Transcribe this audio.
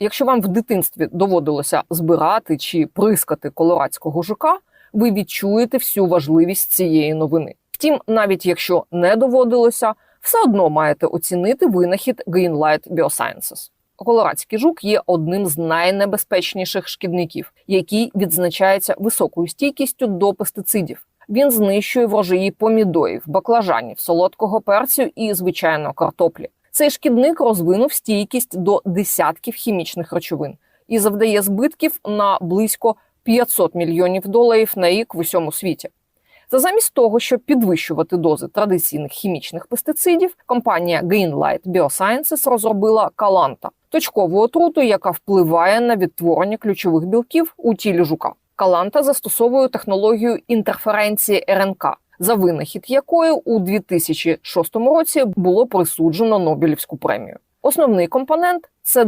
Якщо вам в дитинстві доводилося збирати чи прискати колорадського жука, ви відчуєте всю важливість цієї новини. Втім, навіть якщо не доводилося, все одно маєте оцінити винахід Greenlight Biosciences. Колорадський жук є одним з найнебезпечніших шкідників, який відзначається високою стійкістю до пестицидів. Він знищує врожаї помідорів, баклажанів, солодкого перцю і звичайно картоплі. Цей шкідник розвинув стійкість до десятків хімічних речовин і завдає збитків на близько 500 мільйонів доларів на рік в усьому світі. Та замість того, щоб підвищувати дози традиційних хімічних пестицидів, компанія Greenlight Biosciences розробила каланта точкову отруту, яка впливає на відтворення ключових білків у тілі жука. Каланта застосовує технологію інтерференції РНК, за винахід якої у 2006 році було присуджено Нобелівську премію. Основний компонент це